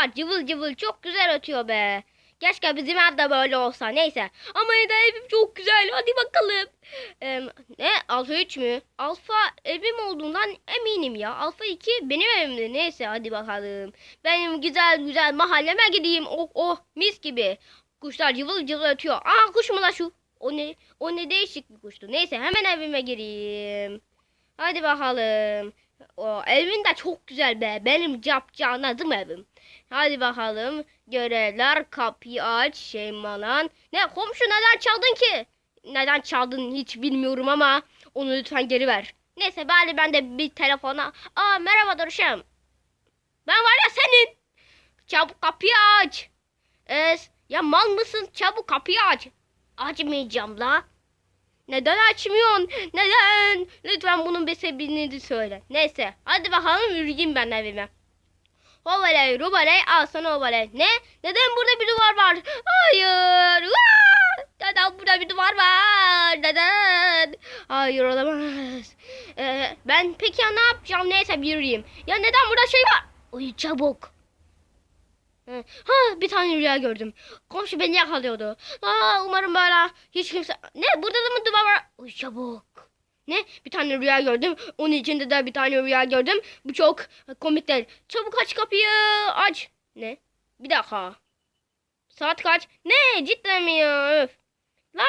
Kuşlar cıvıl cıvıl çok güzel ötüyor be. Keşke bizim ev de böyle olsa. Neyse. Ama de evim çok güzel. Hadi bakalım. Ee, ne? Alfa 3 mü? Alfa evim olduğundan eminim ya. Alfa 2 benim evimde. Neyse hadi bakalım. Benim güzel güzel mahalleme gideyim. Oh oh mis gibi. Kuşlar cıvıl cıvıl ötüyor. Aa kuş mu la şu? O ne, o ne değişik bir kuştu. Neyse hemen evime gireyim. Hadi bakalım. O evin de çok güzel be. Benim cap canadım evim. Hadi bakalım. Görevler kapıyı aç Şeymalan. Ne komşu neden çaldın ki? Neden çaldın hiç bilmiyorum ama onu lütfen geri ver. Neyse bari ben de bir telefona. Aa merhaba Duruşum. Ben var ya senin. Çabuk kapıyı aç. Ee, ya mal mısın? Çabuk kapıyı aç. Açmayacağım la. Neden açmıyorsun? Neden? Lütfen bunun bir sebebini söyle. Neyse. Hadi bakalım yürüyeyim ben evime. Hovaley rubaley al sana hovaley. Ne? Neden burada bir duvar var? Hayır. Vaa! Neden burada bir duvar var? Neden? Hayır olamaz. Ee, ben peki ya ne yapacağım? Neyse bir yürüyeyim. Ya neden burada şey var? Uyu çabuk. Ha bir tane rüya gördüm. Komşu beni yakalıyordu. Aa umarım böyle hiç kimse... Ne burada da mı duvar var? Uy çabuk. Ne? Bir tane rüya gördüm. Onun içinde de bir tane rüya gördüm. Bu çok komik değil. Çabuk aç kapıyı. Aç. Ne? Bir dakika. Saat kaç? Ne? Cidden mi ya? Öf. La.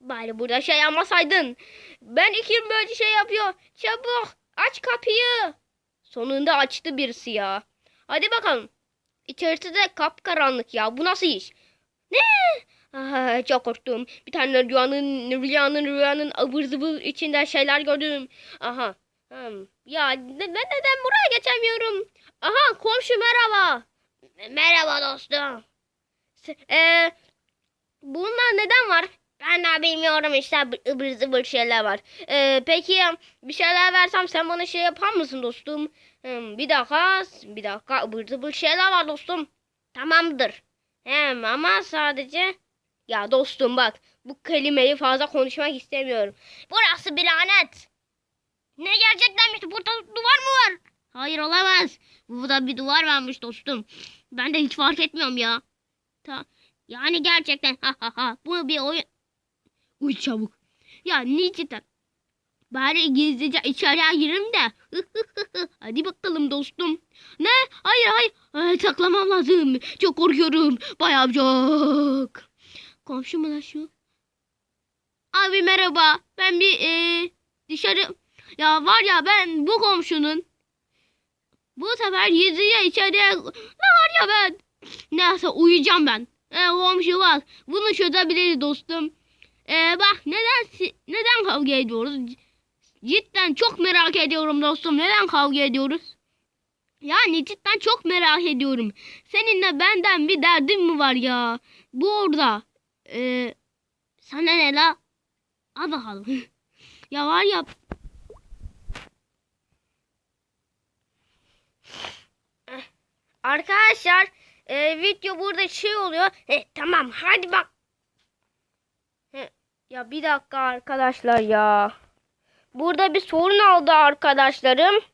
Bari burada şey yapmasaydın. Ben iki yıl böyle şey yapıyor. Çabuk aç kapıyı. Sonunda açtı birisi ya. Hadi bakalım. İçerisi de kapkaranlık ya. Bu nasıl iş? Ne? Aha, çok korktum. Bir tane rüyanın, rüyanın, rüyanın ıvır zıvır içinde şeyler gördüm. Aha. Hmm. Ya ben neden buraya geçemiyorum? Aha komşu merhaba. Merhaba dostum. Se- Ee, bunlar neden var? Ben de bilmiyorum işte ıvır zıvır şeyler var. Ee, peki bir şeyler versem sen bana şey yapar mısın dostum? Hmm, bir dakika, bir dakika ıvır zıvır şeyler var dostum. Tamamdır. Hem ama sadece ya dostum bak bu kelimeyi fazla konuşmak istemiyorum. Burası bir lanet. Ne gerçektenmiş burada duvar mı var? Hayır olamaz. Burada bir duvar varmış dostum. Ben de hiç fark etmiyorum ya. Ta yani gerçekten ha ha ha bu bir oyun. Uy çabuk. Ya niçin? Bari gizlice içeriye girelim de. Dostum. Ne? Hayır hayır. Ay, saklamam lazım. Çok korkuyorum. Bayağı çok. Komşu mu lan şu? Abi merhaba. Ben bir e, dışarı... Ya var ya ben bu komşunun bu sefer gizlice içeriye... Ne var ya ben? Neyse uyuyacağım ben. E, komşu bak. Bunu çözebiliriz dostum. E, bak neden neden kavga ediyoruz? Cidden çok merak ediyorum dostum. Neden kavga ediyoruz? Yani cidden çok merak ediyorum. Seninle benden bir derdin mi var ya? Bu orada. Ee, sana ne la? Al bakalım. ya var ya. Arkadaşlar e, video burada şey oluyor. E, tamam hadi bak. E, ya bir dakika arkadaşlar ya. Burada bir sorun oldu arkadaşlarım.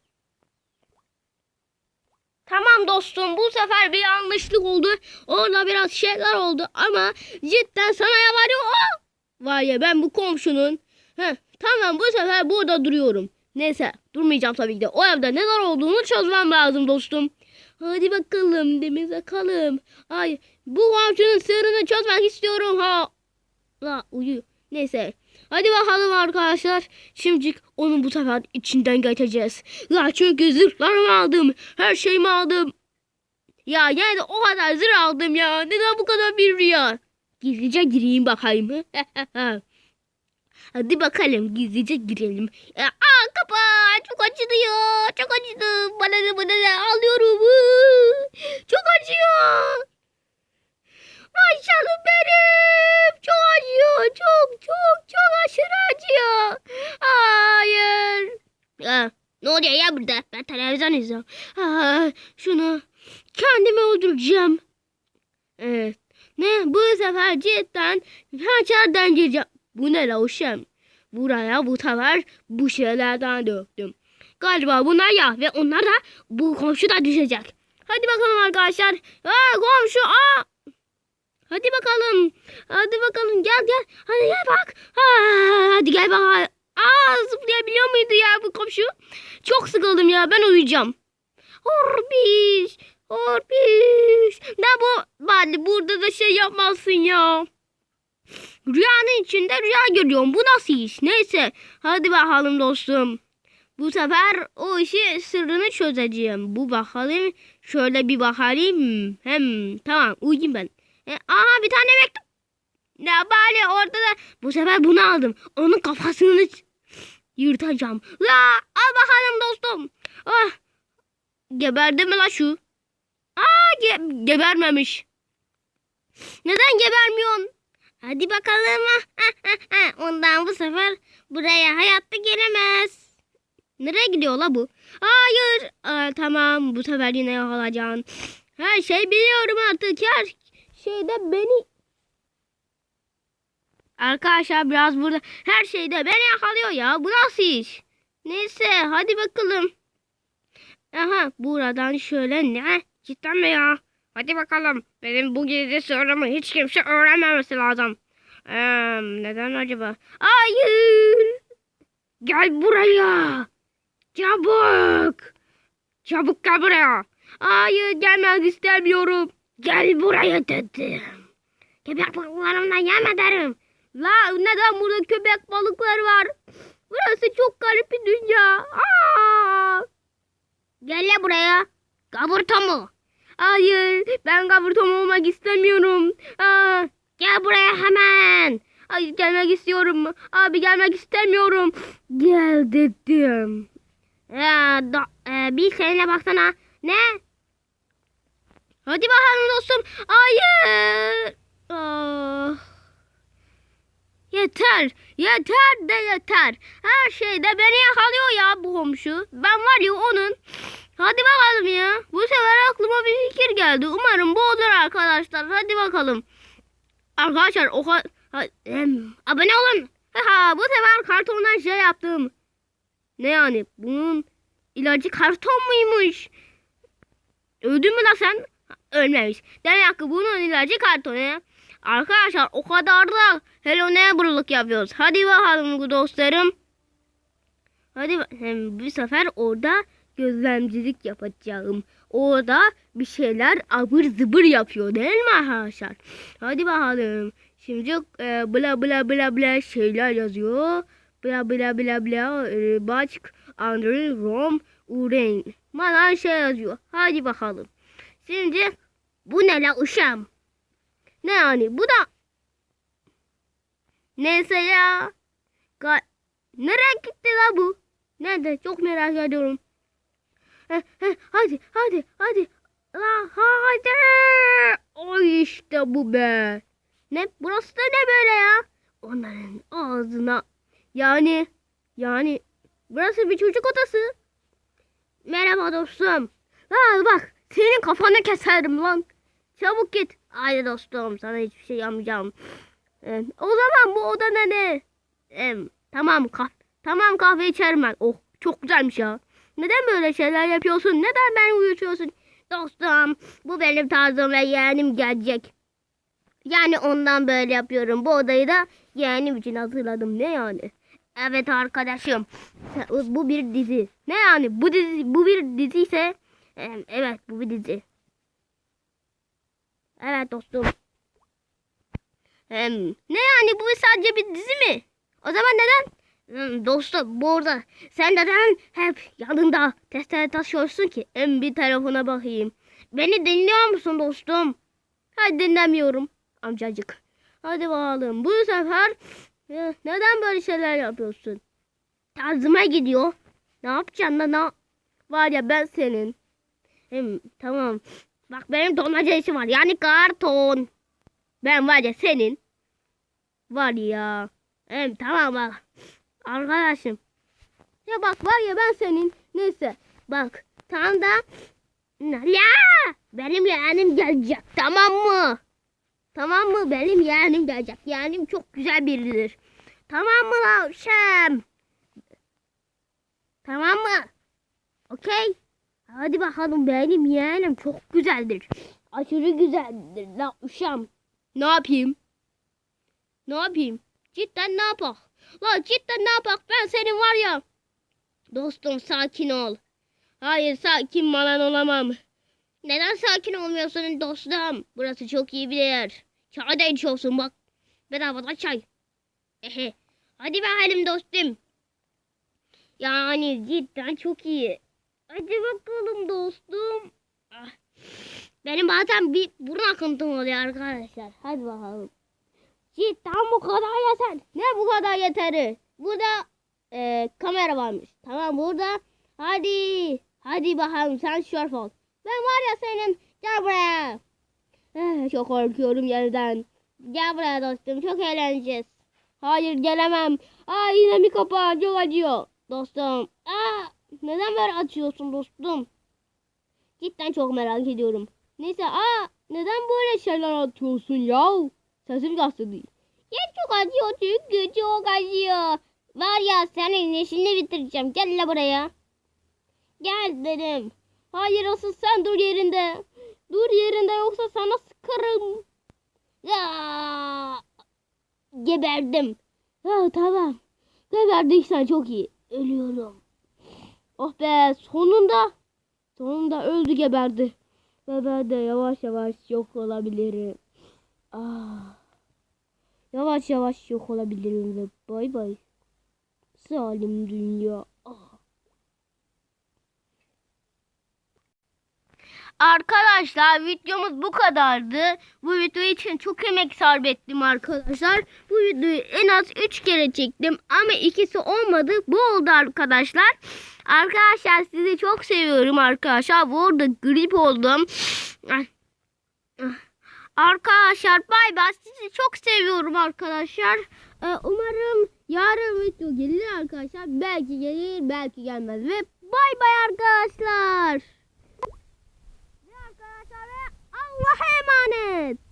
Tamam dostum bu sefer bir yanlışlık oldu. Orada biraz şeyler oldu ama cidden sana yaparım. Oh! Var ya ben bu komşunun. Heh, tamam bu sefer burada duruyorum. Neyse durmayacağım tabii ki de. O evde neler olduğunu çözmem lazım dostum. Hadi bakalım deniz akalım. Ay bu komşunun sırrını çözmek istiyorum ha. La uyu. Neyse. Hadi bakalım arkadaşlar. Şimdi onun bu sefer içinden geçeceğiz. La çünkü zırhlarımı aldım. Her şeyimi aldım. Ya yani o kadar zırh aldım ya. Neden bu kadar bir rüya? Gizlice gireyim bakayım. Hadi bakalım gizlice girelim. E, Aa kapı çok acıdı ya. Çok acıdı. Bana ne bana ne ağlıyorum. Çok acıyor. Ay benim. Çok acıyor. Çok çok çok aşırı acıyor. Hayır. Aa, ne oluyor ya burada? Ben izliyorum. Aa, şunu kendimi öldüreceğim. Evet. Ne? Bu sefer cidden hançerden gireceğim. Bu ne la? Buraya bu sefer bu şeylerden döktüm. Galiba bunlar ya ve onlar da bu komşu da düşecek. Hadi bakalım arkadaşlar. Aa komşu aa. Hadi bakalım. Hadi bakalım gel gel. Hadi gel bak. Aa, hadi gel bak. Aa zıplayabiliyor muydu ya bu komşu? Çok sıkıldım ya ben uyuyacağım. Horbiş. Horbiş. Ne bu? Bari burada da şey yapmazsın ya. Rüyanın içinde rüya görüyorum. Bu nasıl iş? Neyse. Hadi bakalım dostum. Bu sefer o işi sırrını çözeceğim. Bu bakalım. Şöyle bir bakalım. Hem tamam uyuyayım ben. E, aha bir tane mektup. Ne bari orada da bu sefer bunu aldım. Onun kafasını yırtacağım. La al bakalım dostum. Ah. Geberdi mi la şu? Aa ge- gebermemiş. Neden gebermiyorsun? Hadi bakalım. Ondan bu sefer buraya hayatta gelemez. Nereye gidiyor la bu? Hayır. Aa, tamam bu sefer yine yakalayacaksın. Her şey biliyorum artık. Her şeyde beni... Arkadaşlar biraz burada her şeyde beni yakalıyor ya. Bu nasıl iş? Neyse hadi bakalım. Aha buradan şöyle ne? Cidden mi ya? Hadi bakalım. Benim bu gizli sırrımı hiç kimse öğrenmemesi lazım. Ee, neden acaba? Hayır. Gel buraya. Çabuk. Çabuk gel buraya. Hayır gelmek istemiyorum. Gel buraya dedim. Köpek balıklarımdan yem. La neden burada köpek balıkları var? Burası çok garip bir dünya. Aa! Gel la buraya. Kaburta mı? Hayır ben kaburtam olmak istemiyorum. Aa, gel buraya hemen. Hayır gelmek istiyorum. Abi gelmek istemiyorum. Gel dedim. Ya, da, e, bir seninle baksana. Ne? Hadi bakalım dostum. Hayır. Ah. Yeter. Yeter de yeter. Her şeyde beni yakalıyor ya bu komşu. Ben var ya onun. Hadi bakalım ya. Bu sefer aklıma bir fikir geldi. Umarım bu olur arkadaşlar. Hadi bakalım. Arkadaşlar o kadar... Abone olun. Ha, bu sefer kartondan şey yaptım. Ne yani? Bunun ilacı karton muymuş? Öldün mü lan sen? Ölmemiş. Demek ki bunun ilacı karton ya. Arkadaşlar o kadar da Hello Neighbor'lık yapıyoruz. Hadi bakalım dostlarım. Hadi hem bir sefer orada gözlemcilik yapacağım. Orada bir şeyler abır zıbır yapıyor değil mi arkadaşlar? Hadi bakalım. Şimdi e, bla bla bla bla şeyler yazıyor. Bla bla bla bla e, Başk Andrew Rom Urein. Bana şey yazıyor. Hadi bakalım. Şimdi bu ne la uşağım? Ne yani bu da Neyse ya. Ga- Nereye gitti la bu? Nerede? Çok merak ediyorum. Heh, heh, hadi hadi hadi. La hadi. O işte bu be. Ne? Burası da ne böyle ya? Onların ağzına. Yani yani burası bir çocuk odası. Merhaba dostum. Ha bak senin kafanı keserim lan. Çabuk git. Haydi dostum sana hiçbir şey yapmayacağım. Ee, o zaman bu oda ne? Ee, tamam kah tamam kahve içerim ben. Oh çok güzelmiş ya. Neden böyle şeyler yapıyorsun? Neden beni uyutuyorsun? Dostum bu benim tarzım ve yeğenim gelecek. Yani ondan böyle yapıyorum. Bu odayı da yeğenim için hazırladım. Ne yani? Evet arkadaşım. Bu bir dizi. Ne yani? Bu dizi bu bir dizi ise e, evet bu bir dizi. Evet dostum. Hem, ne yani bu sadece bir dizi mi? O zaman neden? Dostum burada sen neden hep yanında testere taşıyorsun ki? Hem bir telefona bakayım. Beni dinliyor musun dostum? Hadi dinlemiyorum amcacık. Hadi bakalım bu sefer e, neden böyle şeyler yapıyorsun? Tarzıma gidiyor. Ne yapacaksın lan? Ne? Var ya ben senin. Hem, tamam. Bak benim tonlaca işim var. Yani karton. Ben var ya senin. Var ya. Hem tamam bak. Arkadaşım. Ya bak var ya ben senin. Neyse. Bak. Tam da. Ya. Benim yeğenim gelecek. Tamam mı? Tamam mı? Benim yeğenim gelecek. Yeğenim çok güzel biridir. Tamam mı lan Şem? Tamam mı? Okey. Hadi bakalım benim yeğenim çok güzeldir. Aşırı güzeldir. La uşam. Ne yapayım? Ne yapayım? Cidden ne yapak? La cidden ne yapak? Ben senin var ya. Dostum sakin ol. Hayır sakin falan olamam. Neden sakin olmuyorsun dostum? Burası çok iyi bir yer. Çay da içiyorsun bak. Bedavadan çay. Ehe. Hadi bakalım dostum. Yani cidden çok iyi. Hadi bakalım dostum. Ah. Benim bazen bir burun akıntım oluyor arkadaşlar. Hadi bakalım. Cidden bu kadar yeter. Ne bu kadar yeteri? Burada e, kamera varmış. Tamam burada. Hadi. Hadi bakalım sen şorf ol. Ben var ya senin. Gel buraya. Eh, çok korkuyorum yerden. Gel buraya dostum. Çok eğleneceğiz. Hayır gelemem. Aa yine mi kapağı çok acıyor. Dostum. Aa neden böyle açıyorsun dostum? Cidden çok merak ediyorum. Neyse aa neden böyle şeyler atıyorsun ya? Sesim gazete değil. Ya çok acıyor çünkü çok acıyor. Var ya senin işini bitireceğim. Gel la buraya. Gel dedim. Hayır asıl sen dur yerinde. Dur yerinde yoksa sana sıkarım. Ya. Geberdim. Ha, tamam. Geberdiysen çok iyi. Ölüyorum. Oh be sonunda. Sonunda öldü geberdi. Ve ben de yavaş yavaş yok olabilirim. Ah. Yavaş yavaş yok olabilirim ve bay bay. Salim dünya. Ah. Arkadaşlar videomuz bu kadardı. Bu video için çok emek sarf ettim arkadaşlar. Bu videoyu en az 3 kere çektim ama ikisi olmadı. Bu oldu arkadaşlar. Arkadaşlar sizi çok seviyorum arkadaşlar. Bu arada grip oldum. Arkadaşlar bay bay. Sizi çok seviyorum arkadaşlar. Ee, umarım yarın video gelir arkadaşlar. Belki gelir belki gelmez. Ve bay bay arkadaşlar. Allah'a emanet.